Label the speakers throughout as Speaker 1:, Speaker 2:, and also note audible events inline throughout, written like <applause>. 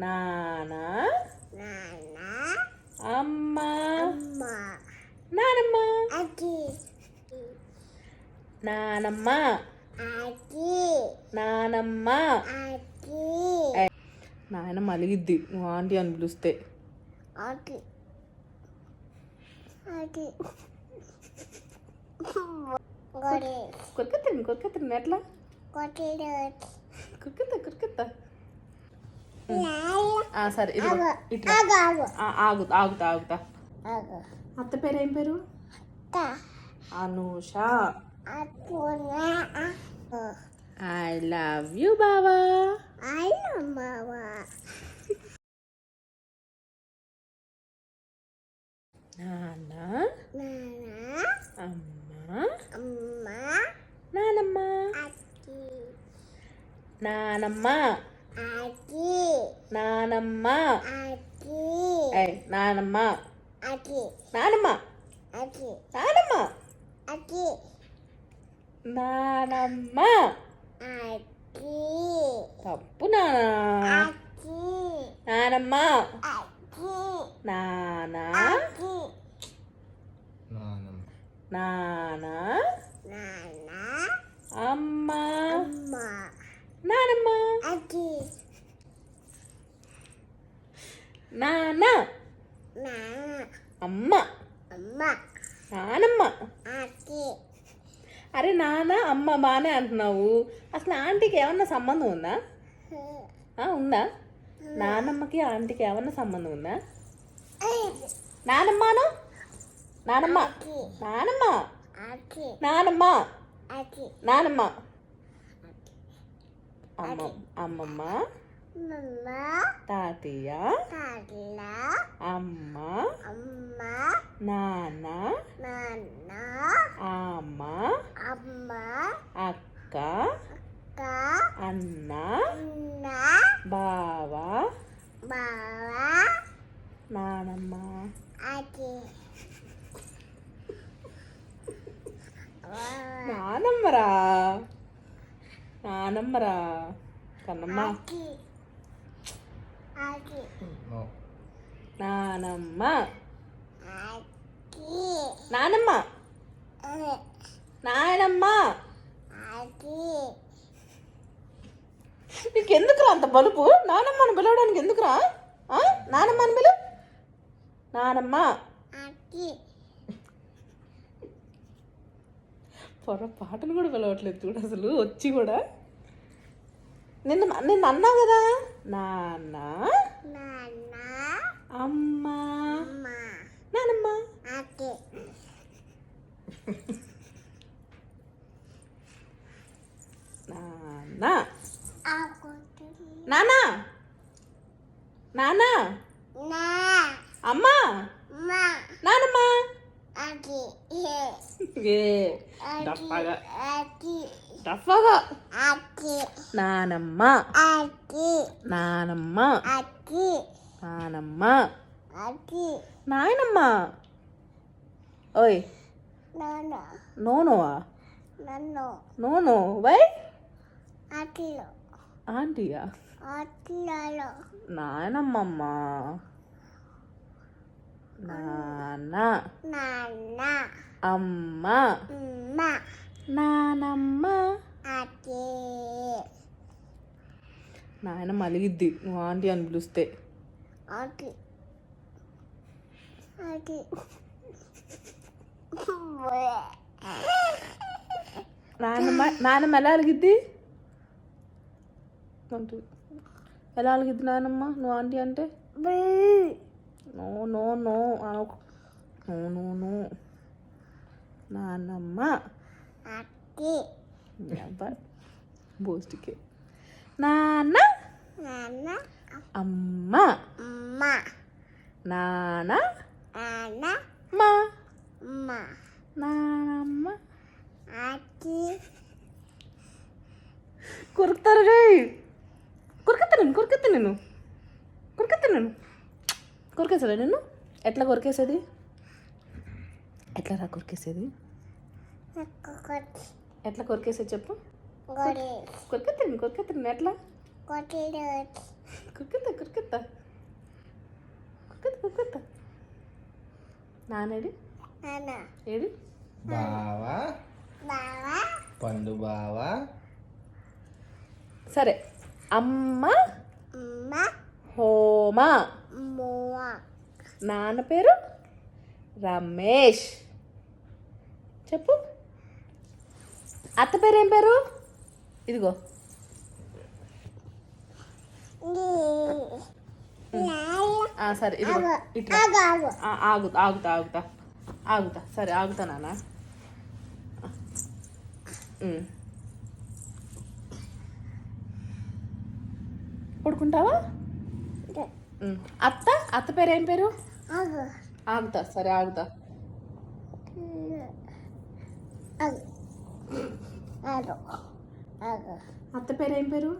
Speaker 1: నాన్న అమ్మ? నానమ్మ? నానమ్మ? నానమ్మ?
Speaker 2: అకి.
Speaker 1: నాయనమ్మ అలిగిద్ది నువ్వు ఆంటీ అని పిలుస్తే. కొరికెత్తండి కొరికెత్తండి ఎట్లా? కొరికెత్తా కొరికెత్తా. సరే
Speaker 2: ఆగు
Speaker 1: ఇట్లా
Speaker 2: ఆగు ఆగు.
Speaker 1: ఆ, ఆగు ఆగుతా ఆగుతా.
Speaker 2: ఆగు.
Speaker 1: అత్త పేరు ఏం పేరు? అనూష. ఐ లవ్ యూ బావా.
Speaker 2: అయ్యమ్మావా
Speaker 1: నాన్న
Speaker 2: నాన్న
Speaker 1: అమ్మ.
Speaker 2: అమ్మ.
Speaker 1: నానమ్మ. నానమ్మ. నానమ్మ. నానమ్మ. నానమ్మ. నానమ్మ. నానమ్మ. తప్పు నానా. నానమ్మ. నాన్న నాన్న అమ్మ.
Speaker 2: అమ్మ.
Speaker 1: నానమ్మ. నాన్న అమ్మ.
Speaker 2: అమ్మ.
Speaker 1: నానమ్మ. అరే నాన్న అమ్మ బాగానే అంటున్నావు. అసలు ఆంటీకి ఏమన్నా సంబంధం ఉందా? ఉందా? నానమ్మకి ఆంటీకి ఏమన్నా సంబంధం ఉందా? నానమ్మను నానమ్మ. నానమ్మ. నానమ్మ. నానమ్మ. అమ్మ అమ్మమ్మ.
Speaker 2: మమ్మ
Speaker 1: తాతయ్య అమ్మ
Speaker 2: అమ్మ
Speaker 1: నాన్న
Speaker 2: నాన్న
Speaker 1: అమ్మ
Speaker 2: అమ్మ
Speaker 1: అక్క
Speaker 2: అక్క
Speaker 1: అన్న
Speaker 2: అన్న
Speaker 1: బావ నానమ్మ. నానమ్మరా? నానమ్మరా? కన్నమ్మ. నానమ్మ. నానమ్మ. నాయనమ్మ.
Speaker 2: అక్కి
Speaker 1: నీకెందుకురా అంత బలుపు? నానమ్మని పిలవడానికి ఎందుకురా? ఆ? నానమ్మని పిలు. నానమ్మ. పొర పాటలు కూడా పిలవట్లేదు చూడు అసలు వచ్చి కూడా. నిన్ను నిన్ను అన్నా కదా? నాన్న?
Speaker 2: నాన్న?
Speaker 1: అమ్మ?
Speaker 2: అమ్మ.
Speaker 1: నానమ్మ? నాన్న?
Speaker 2: అక్కుటి
Speaker 1: నాన్న? నాన్న?
Speaker 2: నా.
Speaker 1: అమ్మ? నానమ్మ? ఏ. డఫాగా
Speaker 2: అక్కి
Speaker 1: డఫాగా
Speaker 2: అక్కి
Speaker 1: నానమ్మ
Speaker 2: అక్కి
Speaker 1: నానమ్మ
Speaker 2: అక్కి
Speaker 1: నానమ్మ
Speaker 2: అక్కి
Speaker 1: నాయనమ్మ ఓయ్
Speaker 2: నాన్న
Speaker 1: నోనోవా
Speaker 2: నన్ను
Speaker 1: నోనో వై
Speaker 2: అట్లు
Speaker 1: ఆంటీయా
Speaker 2: అట్లలో
Speaker 1: నాయనమ్మమ్మ నాన్న
Speaker 2: నాన్న
Speaker 1: అమ్మ
Speaker 2: అమ్మ
Speaker 1: నానమ్మ.
Speaker 2: అక్కి
Speaker 1: నాయనమ్మ అలిగిద్ది నువ్వు ఆంటీ అని పిలుస్తే. నాన్నమ్మ నాన్నమ్మ ఎలా అలిగిద్ది? ఎలా అలిగిద్ది నాన్నమ్మ నువ్వు ఆంటీ అంటే? బోస్టికే. నాన్న?
Speaker 2: నాన్న?
Speaker 1: అమ్మ.
Speaker 2: అమ్మ.
Speaker 1: నాన్న?
Speaker 2: నాన్న?
Speaker 1: మా
Speaker 2: అమ్మ.
Speaker 1: నానమ్మ.
Speaker 2: అక్కి
Speaker 1: కొరుకుతారు కొరికెత్తా నేను కొరికెత్తా నేను. కొరికెత్తా నేను. కొరికేసాడా నిన్ను? ఎట్లా కొరికేసేది? ఎట్లా రా కొరికేసేది? ఎట్లా కొరికేసేది చెప్పు.
Speaker 2: కొరికెత్తండి
Speaker 1: కొరికెత్తండి ఎట్లా కురికెత్త
Speaker 2: కురికెత్త
Speaker 1: కురికెత్త కురికెత్త నానేడు ఏడు
Speaker 3: బావా పండు బావా
Speaker 1: సరే అమ్మ హోమా నాన్న పేరు రమేష్ చెప్పు అత్త పేరు ఏం పేరు ఇదిగో. ఆ, సరే ఇదిగో. ఇట్లా. ఆగుతా ఆగుతా ఆగుతా. ఆగుతా సరే ఆగుతా నాన్న. పడుకుంటావా. అత్త అత్త పేరు ఏం పేరు?
Speaker 2: ఆగు.
Speaker 1: ఆగుతా సరే ఆగుతా.
Speaker 2: ఆగు ఆగు. ఆగు.
Speaker 1: అత్త పేరు ఏం పేరు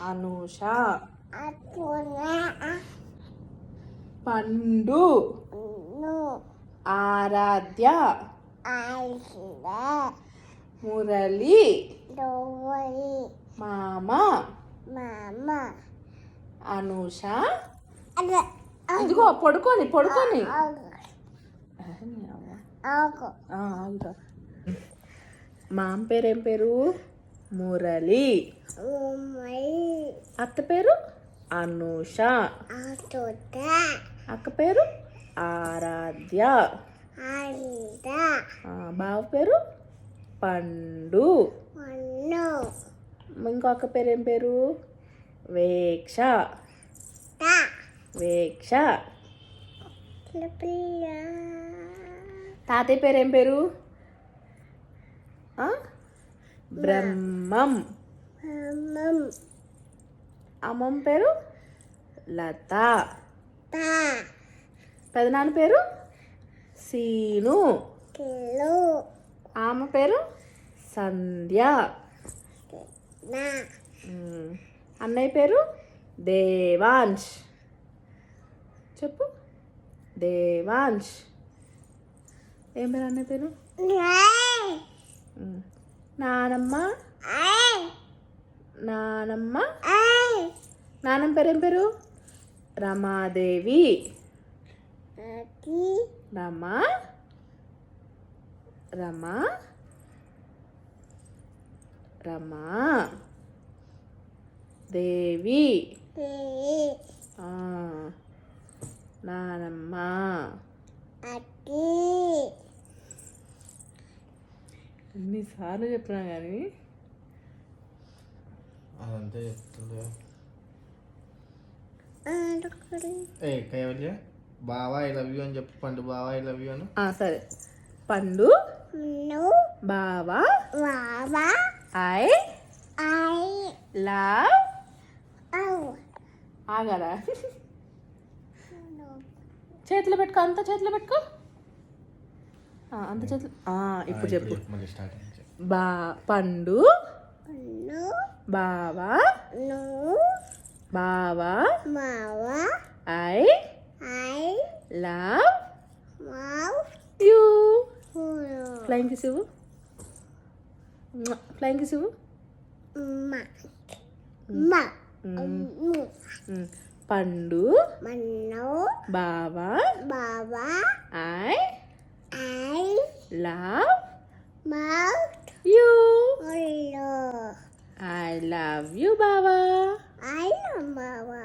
Speaker 1: అనూష. పండు. ఆరాధ్య. మురళి. మామ.
Speaker 2: మామ.
Speaker 1: అనూష. ఇదిగో పడుకొని పడుకొని.
Speaker 2: ఆగు. ఆగు
Speaker 1: ఆ, ఆగుతా మామ పేరు ఏం పేరు? మురళి. అత్త పేరు? అనూష. అక్క పేరు? ఆరాధ్య. బావ పేరు? పండు.
Speaker 2: మన్ను
Speaker 1: ఇంకో అక్క పేరు ఏం పేరు? వేక్ష. వేక్ష. తాతయ్య పేరు ఏం పేరు? బ్రహ్మం. అమ్మమ్మ పేరు? లత. పెదనాన్న పేరు? సీను. ఆమె పేరు? సంధ్య. అన్నయ్య పేరు? దేవాంశ్. చెప్పు. దేవాంశ్. ఏం పేరు అన్నయ్య పేరు. నానమ్మ. నానమ్మ. నానమ్మ పేరు పేరు? రమాదేవి. రమా. రమా. రమా. దేవి. నానమ్మ.
Speaker 2: అకి
Speaker 1: ఎన్నిసార్లు చెప్పినా కానీ
Speaker 3: అదంతా చెప్తుండే ఏ కైవల్య బావ ఐ లవ్ యూ అని చెప్పు. పండు బావ ఐ లవ్ యూ అని.
Speaker 1: ఆ, సరే. పండు
Speaker 2: ను
Speaker 1: బావా
Speaker 2: వావా
Speaker 1: ఐ
Speaker 2: ఐ
Speaker 1: లవ్ ఆగారా? <laughs> చేతిలో పెట్టుకో అంత చేతిలో పెట్టుకో. అంత చేతులు ఆ, ఇప్పుడు చెప్పు. బా పండు. బావా.
Speaker 2: ను
Speaker 1: బావా.
Speaker 2: మావా
Speaker 1: ఐ
Speaker 2: ఐ
Speaker 1: లవ్
Speaker 2: మావ్
Speaker 1: యూ.
Speaker 2: హును.
Speaker 1: ఫ్లయింగ్ కిస్ ఇవ్వు. ఫ్లయింగ్ కిస్ ఇవ్వు.
Speaker 2: మా మా
Speaker 1: మ్,
Speaker 2: ను
Speaker 1: మ్. పండు.
Speaker 2: మన్ను
Speaker 1: బావా.
Speaker 2: బావా.
Speaker 1: I
Speaker 2: love
Speaker 1: mouth
Speaker 2: you.
Speaker 1: I
Speaker 2: love.
Speaker 1: I love you, Baba.
Speaker 2: I love Baba.